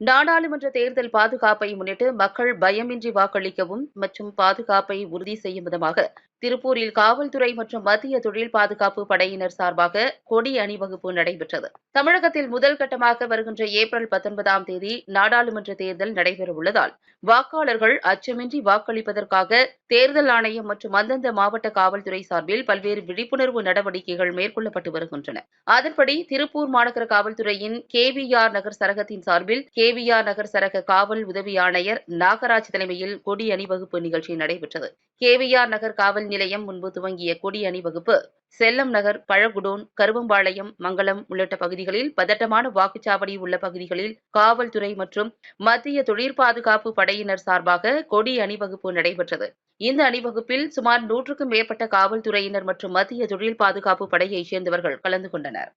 நாடாளுமன்ற தேர்தல் பாதுகாப்பை முன்னிட்டு மக்கள் பயமின்றி வாக்களிக்கவும் மற்றும் பாதுகாப்பை உறுதி செய்யும் விதமாக திருப்பூரில் காவல்துறை மற்றும் மத்திய தொழில் பாதுகாப்பு படையினர் சார்பாக கொடி அணிவகுப்பு நடைபெற்றது. தமிழகத்தில் முதல் கட்டமாக வருகின்ற ஏப்ரல் பத்தொன்பதாம் தேதி நாடாளுமன்ற தேர்தல் நடைபெறவுள்ளதால் வாக்காளர்கள் அச்சமின்றி வாக்களிப்பதற்காக தேர்தல் ஆணையம் மற்றும் அந்தந்த மாவட்ட காவல்துறை சார்பில் பல்வேறு விழிப்புணர்வு நடவடிக்கைகள் மேற்கொள்ளப்பட்டு வருகின்றன. அதன்படி திருப்பூர் மாநகர காவல்துறையின் கேவிஆர் நகர் சரகத்தின் சார்பில் கே கேவிஆர் நகர் சரக காவல் உதவி ஆணையர் நாகராஜ் தலைமையில் கொடி அணிவகுப்பு நிகழ்ச்சி நடைபெற்றது. கேவிஆர் நகர் காவல் நிலையம் முன்பு துவங்கிய கொடி அணிவகுப்பு செல்லம் நகர் பழகுடோன் கருவம்பாளையம் மங்களம் உள்ளிட்ட பகுதிகளில் பதட்டமான வாக்குச்சாவடி உள்ள பகுதிகளில் காவல்துறை மற்றும் மத்திய தொழிற் பாதுகாப்பு படையினர் சார்பாக கொடி அணிவகுப்பு நடைபெற்றது. இந்த அணிவகுப்பில் சுமார் நூற்றுக்கும் மேற்பட்ட காவல்துறையினர் மற்றும் மத்திய தொழில் பாதுகாப்பு படையைச் சேர்ந்தவர்கள் கலந்து கொண்டனர்.